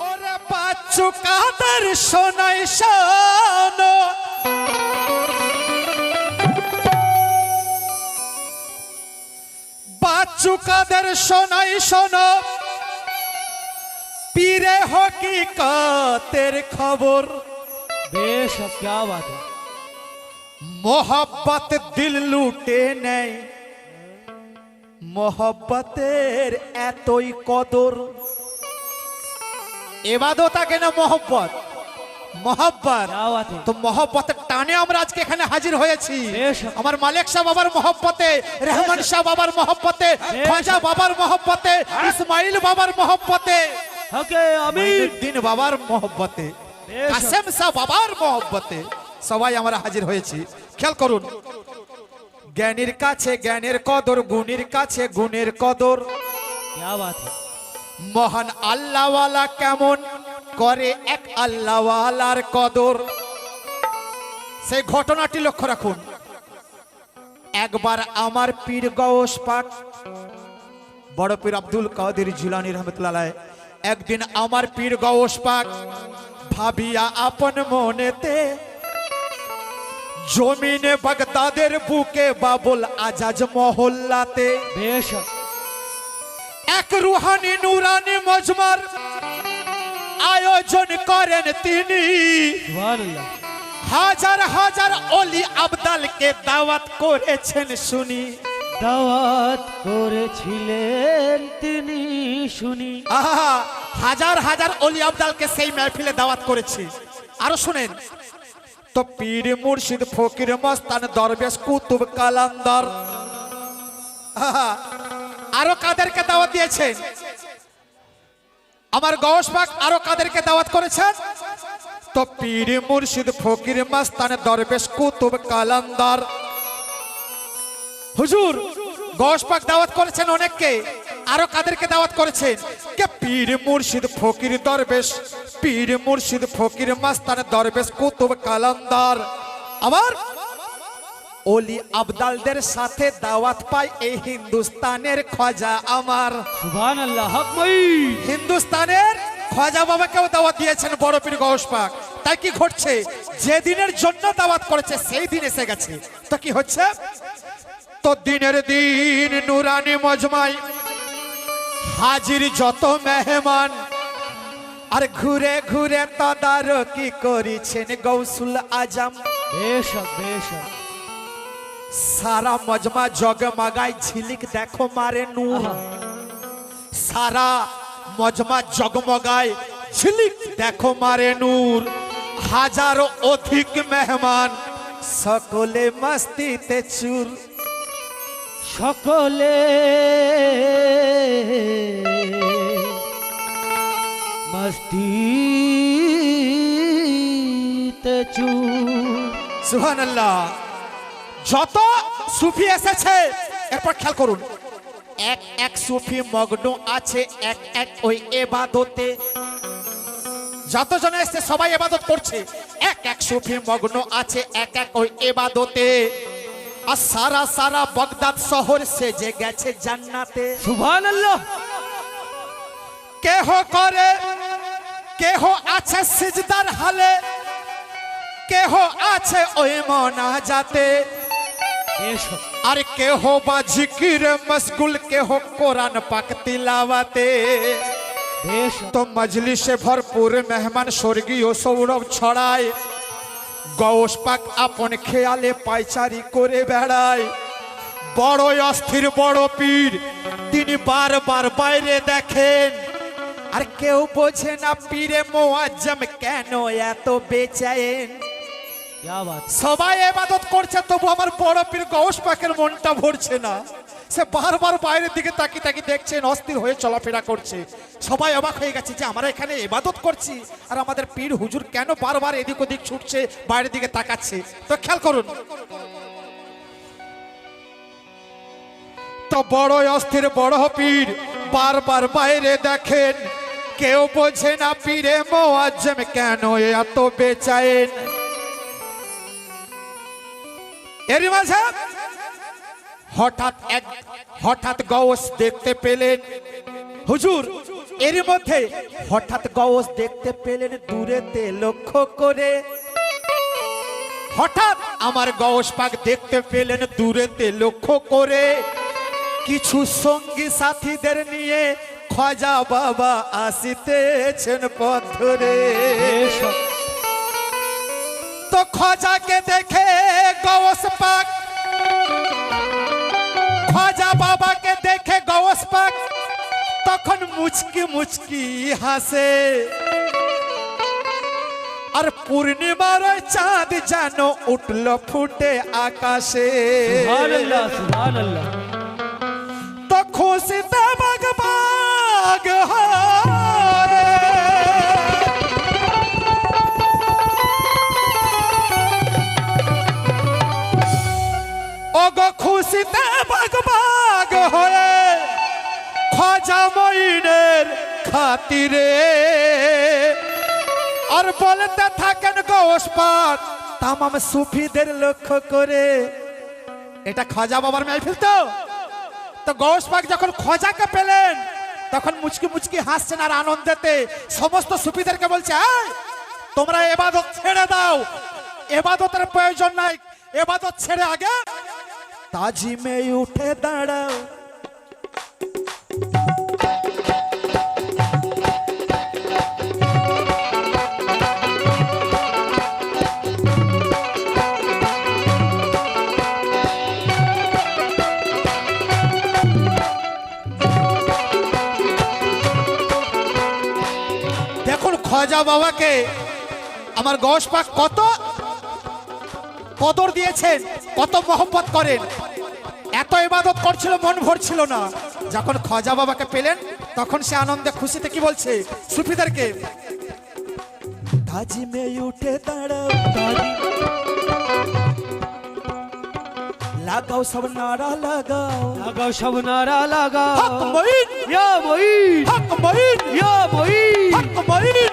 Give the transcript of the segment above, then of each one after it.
ওরে বাচ্চু কাদের শোনাই শোনো বাচ্চু কাদের শোনাই শোনো পীরে হকিকতের খবর बेश क्या बात है মোহব্বত দিল লুটে নেয় মহব্বতের এতই কদর এবাদতা কেন মোহব্বত মোহব্বত টানে এখানে হাজির হয়েছি আমার মালিক শাহ বাবার মোহব্বতে বাবার মোহব্বতে বাবার মোহব্বতে ইসমাইল সবাই আমরা হাজির হয়েছি খেয়াল করুন। জ্ঞানীর কাছে জ্ঞানের কদর গুণীর কাছে গুণের কদর। মহান আল্লাহওয়ালা কেমন করে এক আল্লাহওয়ালার কদর। সেই ঘটনাটি লক্ষ্য রাখুন। একবার আমার পীর গওস পাঠ বড় পীর আব্দুল কাদের জিলানি রহমতুল্লাহ একদিন আমার পীর গওস পাক ভাবিয়া আপন মনেতে জমিনে বাগদাদের বুকে বাবুল আজাজ মহল্লাতে। বেশ। এক রুহানি নুরানি মজমার আয়োজন করেন তিনি। হাজার হাজার অলি আবদালকে দাওয়াত করেছেন শুনি। দাওয়াত করেছিলেন তিনি শুনি। আহা হাজার হাজার অলি আবদালকে সেই মেহফিলে দাওয়াত করেছি। আরও শুনেন। তো পীর মুর্শিদ ফকির মস্তান দরবেশ কুতুব কালান্দর। আরও কাদেরকে দাওয়াত দিয়েছেন? আমার গৌসবাগ আরও কাদেরকে দাওয়াত করেছেন? তো পীর মুর্শিদ ফকির মস্তান দরবেশ কুতুব কালান্দর। হুজুর গৌসবাগ দাওয়াত করেছেন অনেককে। আরও কাদেরকে দাওয়াত করেছেন কে? পীর মুর্শিদ ফকির দরবেশ। পীর মুর্শিদ ফকির মস্তান দরবেশ কুতুব কালান্দর আবার অলি আবদালদের সাথে দাওয়াত পায় এই হিন্দুস্তানের খজা আমার। হিন্দুস্তানের খজা বাবাকেও দাওয়াত দিয়েছেন বড় পীর গৌস পাক। তাই কি ঘটছে? যে দিনের জন্য দাওয়াত করেছে সেই দিন এসে গেছে। তো কি হচ্ছে? তো দিনের দিন নুরানি মজমাই হাজির যত মেহমান। আর ঘুরে ঘুরে তদারকি করেছেন গৌসুল আজম। বেশ বেশ সারা মজমা জগ জগমাগাই ঝিলিক দেখো মারে নূর। সারা মজমা জগ জগমগায় ঝিলিক দেখো মারে নূর। হাজারো অধিক মেহমান সকলে মস্তিতে চুর। সকলে। মস্তি সুহান যত সুফি এসেছে, এরপর খেয়াল করুন। এক এক সুফি মগ্ন আছে, এক এক ওই এবাদতে। যতজন এসছে, সবাই এবাদত করছে। এক এক সুফি মগ্ন আছে, এক এক ওই এবাদতে। আর সারা সারা বগদাদ শহর সেজে গেছে জান্নাতে। কেহ করে কেহ আছে সিজদার হালে কেহ আছে ওই মনা যাতে আর কেহ বা জিকির মশগুল কেহ কোরআন পাক তিলাওয়াতে। তো মজলিসে ভরপুর মেহমান স্বর্গীয় সৌরভ ছড়ায়। গোস পাক আপন খেয়ালে পাইচারি করে বেড়ায়। বড় অস্থির বড় পীর তিনি বারবার বাইরে দেখেন। আর কেউ বোঝে না পীরে মোয়াজ্জম কেন এত বেচায়েন। সবাই এবাদত করছে তবু আমার বড় পীর গোস পাকের মনটা ভরছে না। সে বারবার বাইরের দিকে তাকিয়ে তাকিয়ে দেখছেন অস্থির হয়ে চলাফেরা করছে। সবাই অবাক হয়ে গেছে যে আমরা এখানে এবাদত করছি আর আমাদের পীর হুজুর কেন বারবার এদিক ওদিক ছুটছে, বাইরের দিকে তাকাচ্ছে? তো খেয়াল করুন। তো বড় অস্থির, বড় পীর বারবার বাইরে দেখেন। কেউ বোঝে না পীরে মোয়াজ্জম কেন এত বেচায়েন। এরই মাঝে হঠাৎ এক হঠাৎ গৌস দেখতে পেলেন। হুজুর এর মধ্যে হঠাৎ গৌস দেখতে পেলেন দূরেতে লক্ষ্য করে। হঠাৎ আমার গৌস পাক দেখতে পেলেন দূরেতে লক্ষ্য করে। কিছু সঙ্গী সাথীদের নিয়ে খজা বাবা আসিতেছেন পথ ধরে। তো খজাকে দেখে গৌস পাক খজা বাবাকে দেখে গৌস পাক। তখন মুচকি মুচকি হাসে। আর পূর্ণিমার চাঁদ যেন উঠল ফুটে আকাশে। তো খুশিতে বাগ বাগ হয়। খুশিতে বাগ বাগ হয়ে খজা মইনের খাতিরে। আর বলতে থাকেন গোস পাক তামাম সুফিদের লক্ষ্য করে। এটা খাজা বাবার মেহফিল তো তো গৌস পাক যখন খোঁজাকে পেলেন তখন মুচকি মুচকি হাসছেন আর আনন্দেতে সমস্ত সুফিদেরকে বলছে "এই, তোমরা এবাদত ছেড়ে দাও। এবাদতের প্রয়োজন নাই। এবাদত ছেড়ে আগে তাজিমে উঠে দাঁড়াও দেখুন খজা বাবাকে আমার গস পাক কত কদর দিয়েছেন কত মহব্বত করেন। এত ইবাদত করছিল মন ভরছিল না। যখন খজা বাবাকে পেলেন তখন সে আনন্দে খুশিতে কি বলছে? সুফিদেরকে তাজি মে উঠে দাঁড়াও তাজি লাগাও সব নারা লাগাও। লাগাও সব নারা লাগাও। হক মঈন। ইয়া মঈন। হক মঈন। ইয়া মঈন। হক মঈন।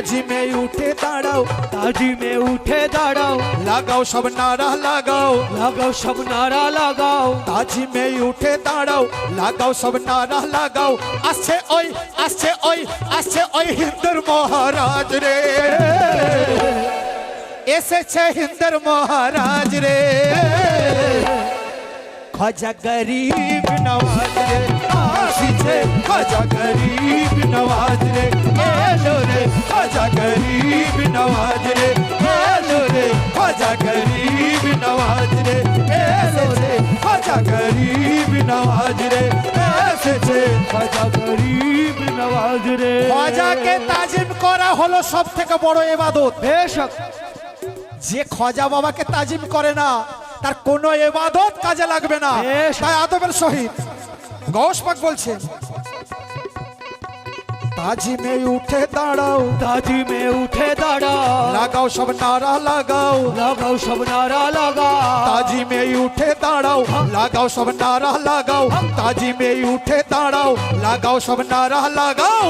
মঈন তাজি মে উঠে দাঁড়াও তাজি মে উঠে দাঁড়াও লাগাও সব নারা লাগাও লাগাও সব নারা লাগাও তাজি মে উঠে দাঁড়াও লাগাও সব নারা লাগাও আসছে ওই আসছে ওই আসছে ওই হিন্দুর মহারাজ রে এসেছে হিন্দুর মহারাজ রে খাজা গরিব নওয়াজ রে আসিছে খাজা গরিব নওয়াজ রে এলো রে খাজা গরিব নওয়াজ রে এলো রে খাজা গরিব নওয়াজ রে এলো রে খাজা গরিব নওয়াজ রে এসেছে খাজা গরিব নওয়াজ রে। খাজাকে তাজিম করা হলো সব থেকে বড় এবাদত। বেশ যে খজা বাবাকে তাজিম করে না তার কোনো এবাদত কাজে লাগবে না। তাই আদবের সহিত। গৌস পাক বলছে তাজিমে উঠে দাঁড়াও। তাজি মে উঠে দাঁড়াও। লাগাও সব নারা লাগাও। লাগাও সব নারা লাগাও। তাজিমে উঠে দাঁড়াও। লাগাও সব নারা লাগাও। তাজিমে উঠে দাঁড়াও। লাগাও সব নারা লাগাও।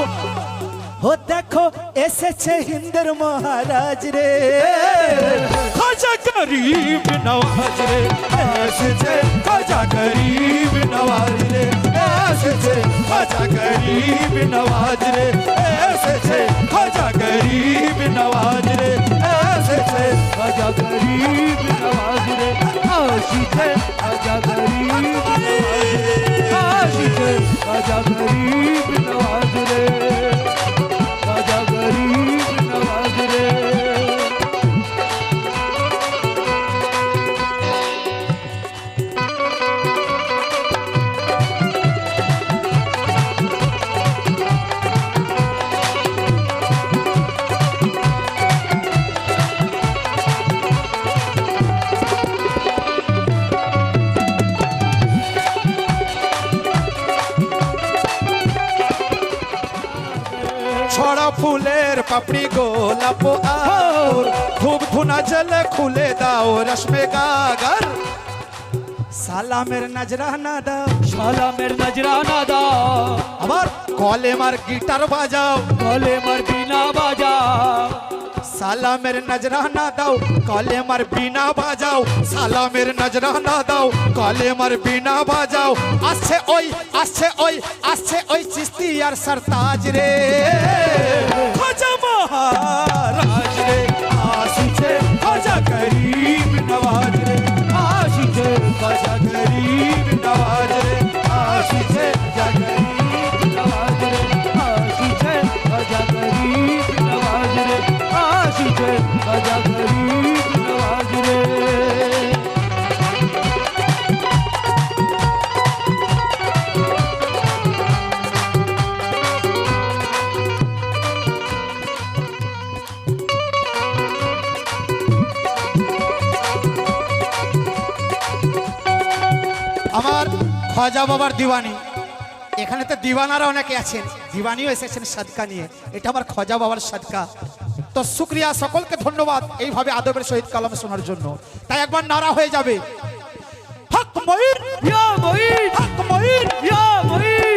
ও দেখো এসেছে হিন্দের মহারাজ রে। খাজা গরিব নওয়াজ রে। এসেছে খাজা গরিব খাজা গরিব নওয়াজ রে এসেছে খাজা গরিব নওয়াজ রে এসেছে খাজা গরিব নওয়াজ রে আসিছে খাজা গরিব নওয়াজ রে আসিছে খাজা গরিব নওয়াজ ফুলের পাপড়ি গোলাপ আর ধূপ ধুনা জলে খুলে দাও রশ্মে গাগার। সালামের নজরানা দাও। সালামের নজরানা দাও। আবার কলেমার গিটার বাজাও। গলে মার বিনা বাজা সালামের নজরানা দাও। কলেমার বিনা বাজাও। সালামের নজরানা দাও। কলেমার বিনা বাজাও। আসছে ওই আসছে ওই আসছে ওই চিস্তি আর সরতাজ রে। খাজা খাজা বাবার দিওয়ানি। এখানে তো দিওয়ানারা অনেকে আছেন। দিওয়ানিও এসেছেন সাদকা নিয়ে। এটা আমার খাজা বাবার সাদকা। তো শুক্রিয়া সকলকে ধন্যবাদ এইভাবে আদবের সহিত কালাম শোনার জন্য। তাই একবার নারা হয়ে যাবে। হক ময়ূর হক ময়ূর হক ময়ূর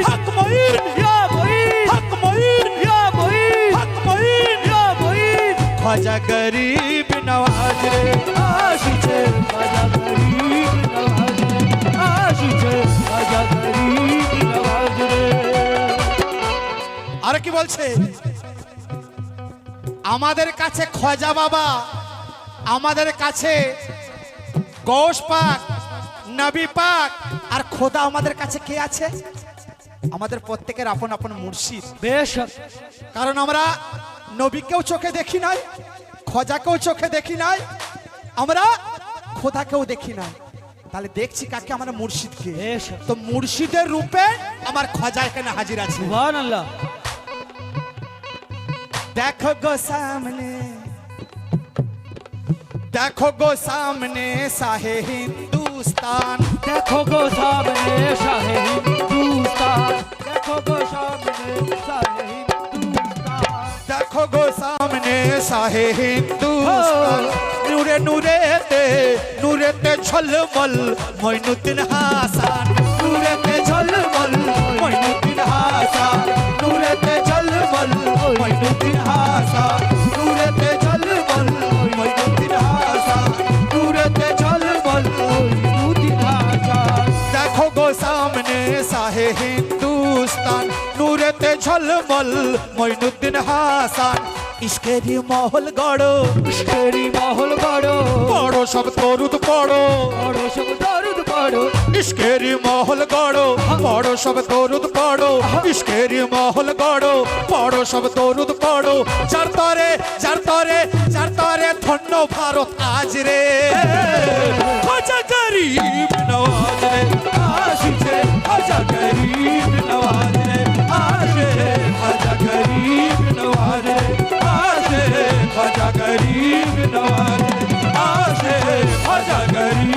হক ময়ূর হক ময়ূর। খাজা গরিব নওয়াজ রে আসিছে খাজা বলছে? আমাদের কাছে খজা বাবা আমাদের কাছে গৌস পাক নবী পাক আর খোদা আমাদের কাছে কে আছে? আমাদের প্রত্যেকের আপন আপন মুর্শিদ। বেশক কারণ আমরা নবীকেও চোখে দেখি নাই খোজাকেও চোখে দেখি নাই আমরা খোদাকেও দেখি নাই। তাহলে দেখছি কাকে? আমরা মুর্শিদকে। তো মুর্শিদের রূপে আমার খোজা এখানে হাজির আছে। দেখো গো সামনে দেখো গো সামনে সাহে হিন্দুস্তান দেখো গো সামনে সাহে হিন্দুস্তান দেখো গো সামনে সাহে হিন্দুস্তান দেখো গো সামনে সাহে হিন্দুস্তান নূরে নূরেতে নূরেতে ঝলমল মইনুদ্দিন হাসান নূরেতে ঝলমল মইনুদ্দিন সাহে হিন্দুস্তান নূরেতে ঝলমল মইনুদ্দিন হাসান ইস্কেরি মহল গড়ো, ইস্কেরি মহল গড়ো। বড় সব তরুত বড় সব পড়ো ইস্কেরি মহল গড়ো বড় সব তরুদ পড়ো। ইস্কেরি মহল গড়ো বড় সব তরুদ পড়ো। যার তরে যার তরে যার তরে ধন্য ভারত আজ রে। খাজা গরিব নওয়াজ রে, আসিছে। খাজা গরিব নওয়াজ রে, আসে। খাজা গরিব নওয়াজ রে, আসে। গরিব নওয়াজ আসে। গরিব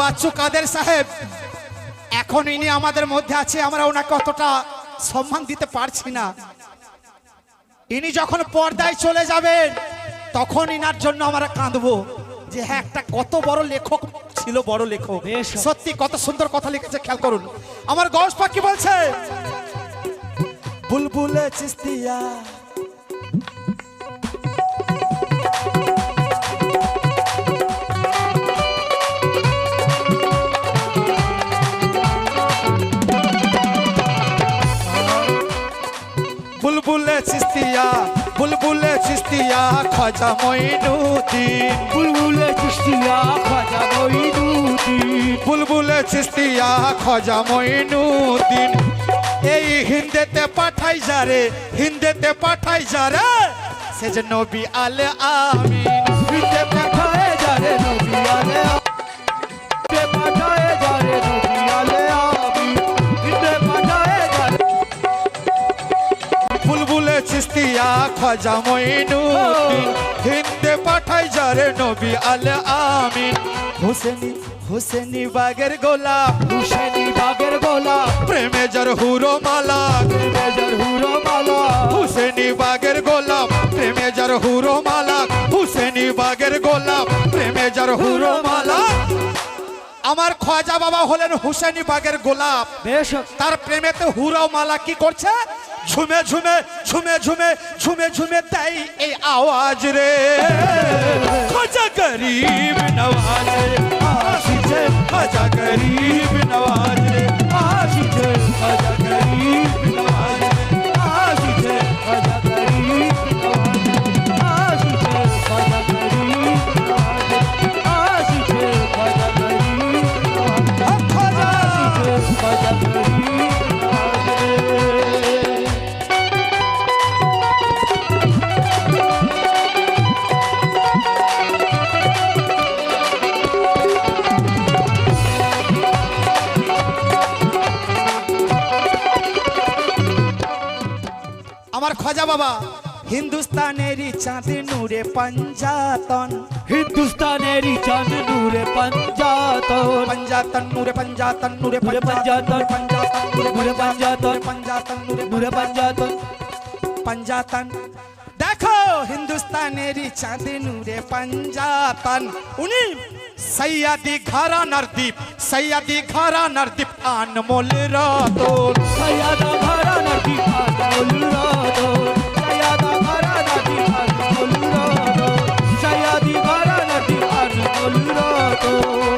বাচ্চু কাদের সাহেব? এখন ইনি আমাদের মধ্যে আছে আমরা ওনাকে অতটা সম্মান দিতে পারছি না। ইনি যখন পর্দায় চলে যাবেন তখন ইনার জন্য আমরা কাঁদবো যে হ্যাঁ একটা কত বড় লেখক ছিল বড় লেখক। সত্যি কত সুন্দর কথা লিখেছে খেয়াল করুন। আমার গস পাখি বলছে বুলবুলে চিস্তিয়া চিস্তিয়া বুলবুলে চিস্তিয়া খাজা মঈনুদ্দিন বুলবুলে চিশতিয়া খাজা মঈনুদ্দিন বুলবুলে চিস্তিয়া খাজা মঈনুদ্দিন এই হিন্দেতে পাঠাই যারে হিন্দেতে পাঠাই যারে সে যে নবী আলে আমিন। বিতে পাঠায়ে যারে নবী যারে চিস্তিয়া চিস্তিয়া মইনুদ্দিন হিন্দে পাঠাই যারে নবী আল আমিন। হুসেনি হুসেনি বাগের গোলাপ হুসেনি বাগের গোলা। প্রেমে যার হুরো মালা। প্রেমে মেজর হুরো মালা। হুসেনি বাগের গোলাপ প্রেমে যার হুরো মালা। হুসেনি বাগের গোলাপ প্রেমে যার হুরো মালা। আমার খোয়াজা বাবা হলেন হুসেনি বাগের গোলাপ। বেশ। তার প্রেমেতে হুরাও মালা কি করছে? ঝুমে ঝুমে ঝুমে ঝুমে ঝুমে ঝুমে তাই এই আওয়াজ রে। খোঁজা গরিব নওয়াজ আসছে আসিছে খোঁজা গরিব নওয়াজ। বাবা হিন্দুস্তানেরই চাঁদ নূরে পঞ্জাতন হিন্দুস্তানেরই চাঁদ নূরে পঞ্জাতন পঞ্জাতন নূরে পঞ্জাতন নূরে নূরে পঞ্জাতন পঞ্জাতন, নূরে পঞ্জাতন নূরে পঞ্জাতন, পঞ্জাতন নূরে নূরে পঞ্জাতন পঞ্জাতন দেখো হিন্দুস্তানেরই চাঁদ নূরে পঞ্জাতন উনি সৈয়াদি ঘরানার দ্বীপ সৈয়াদি ঘরানার দ্বীপ আনমোল রতন সৈয়দা ঘরানা কি আলুরাদো সৈয়দা ঘরানা কি আলুরাদো সৈয়দি ঘরানা কি আলুরাদো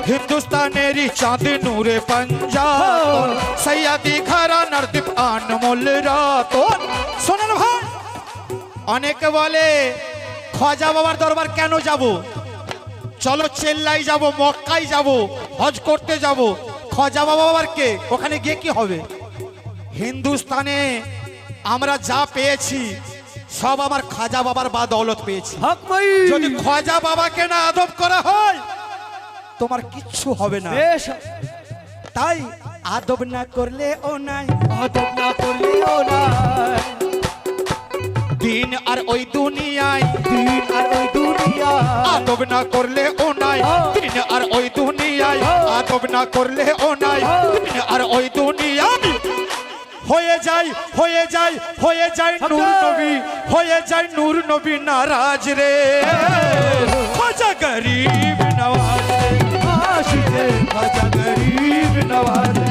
হিন্দুস্তানেরই চাঁদ নূরে পঞ্জাতন সৈয়াদি ঘরানার দ্বীপ আনমোল রতন শোনেন ভাই অনেকে বলে খজা বাবার দরবার কেন যাব চলো চেল্লাই যাব মক্কাই যাব হজ করতে যাব। খজা বাবা আবার কে? ওখানে গিয়ে কি হবে? হিন্দুস্তানে আমরা যা পেয়েছি সব আমার খাজা বাবার বা দৌলত পেয়েছি যদি খজা বাবাকে না আদব করা হয় তোমার কিচ্ছু হবে না। তাই আদব না করলে ও নাই আদব না করলে ও নাই। দিন আর ওই দুনিয়ায় দিন আর ওই দুনিয়া আদব না করলে ও নাই দিন আর ওই দুনিয়ায়। আদব না করলে ও নাই দিন আর ওই দুনিয়ায়। হয়ে যায় হয়ে যায় হয়ে যায় নূর নবী হয়ে যায় নূর নবী নারাজ রে। খাজা গরিব নওয়াজ। রে আসিছে খাজা গরিব নওয়াজ।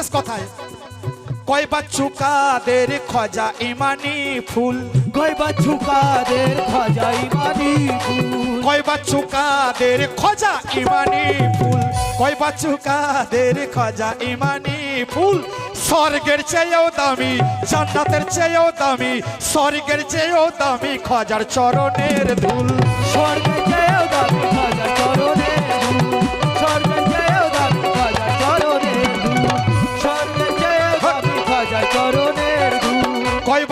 শেষ কথায়। কয় বাচ্চু কাদের খজা ইমানি ফুল। গয় বাছু কাদের খাজা ইমানি ফুল। কয় খজা ইমানি ফুল। কয় বাচ্চু কাদের খজা ইমানি ফুল। স্বর্গের চেয়েও দামি জান্নাতের চেয়েও দামি স্বর্গের চেয়েও দামি খজার চরণের ধুল। স্বর্গে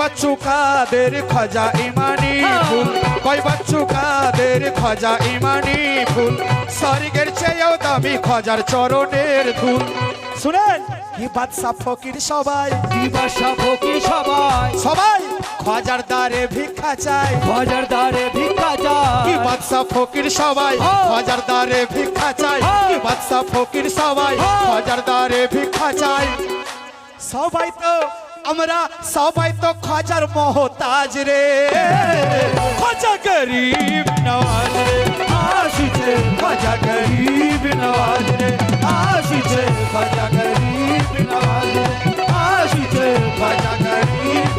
বাচ্চু কাদের খজা ইমানি ফুল। কয় বাচ্চু কাদের খজা ইমানি ফুল। স্বর্গের চেয়েও দামি খজার চরণের ধুল। শুনেন কি বাদশা ফকির সবাই। দিবাসা ফকির সবাই। সবাই খজার দ্বারে ভিক্ষা চায় বাজার দ্বারে ভিক্ষা কি যায় বাদশা ফকির সবাই। খজার দ্বারে ভিক্ষা হ্যাঁ। কি বাদশা ফকির সবাই। খজার দ্বারে ভিক্ষা চায় সবাই তো, আমরা সবাই তো খজার মহতাজ রে। খজা গরিব নওয়াজ রে, আসিছে খজা গরিব নওয়াজ রে, আসিছে খজা গরিব নওয়াজ রে, আসিছে খজা গরিব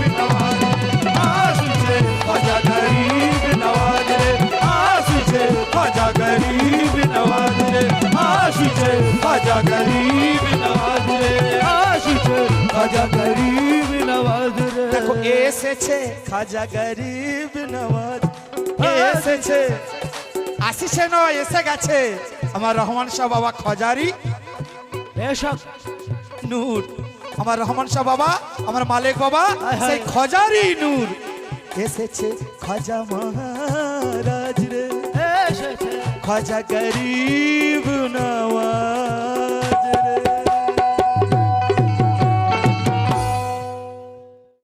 এসেছে খাজা গরিব নওয়াজ। এসেছে? আসিছে নয় এসে গেছে। আমার রহমান শাহ বাবা খজারি। বেশক নূর। আমার রহমান শাহ বাবা আমার মালিক বাবা হায় হায়। সেই খজারি নূর। এসেছে খাজা মহারাজ রে। এসেছে। খাজা গরিব নওয়াজ।